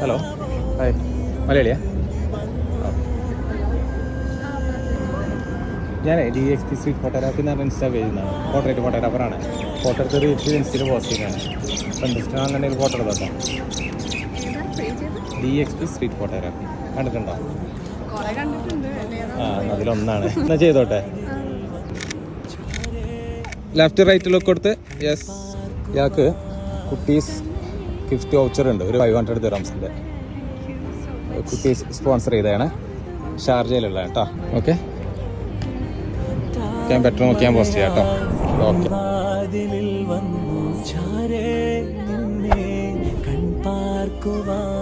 Hello hi മലയാളിയാ? ഞാൻ D X T street photography എന്ന് പറഞ്ഞ ഇൻസ്റ്റാ പേജിൽ നിന്നാണ് പോർട്രേറ്റ് ഫോട്ടോഗ്രാഫറാണ് ഫോട്ടോ എടുത്ത് റീച്ച് ഇൻസ്റ്റയിൽ പോസ്റ്റ് ചെയ്യുന്നതാണ് അപ്പം ഇൻസ്റ്റ ഒരു ഫോട്ടോ എടുത്തോ D X T street photography കണ്ടിട്ടുണ്ട്? ആ അതിലൊന്നാണ്. എന്നാ ചെയ്തോട്ടെ? ലെഫ്റ്റ് റൈറ്റ് ലുക്ക് കൊടുത്ത്. യെസ് ഇയാൾക്ക് കുട്ടീസ് ഗിഫ്റ്റ് വൗച്ചർ ഉണ്ട്. ഒരു ഫൈവ് ഹൺഡ്രഡ് ദിറംസിന്റെ കുട്ടീസ് സ്പോൺസർ ചെയ്തതാണ്. ഷാർജയിലുള്ള കേട്ടോ. ഓക്കെ ഞാൻ ബെറ്റർ നോക്കി ഞാൻ പോസ്റ്റ് ചെയ്യാം കേട്ടോ. ഓക്കെ കൺപാർക്കുവാൻ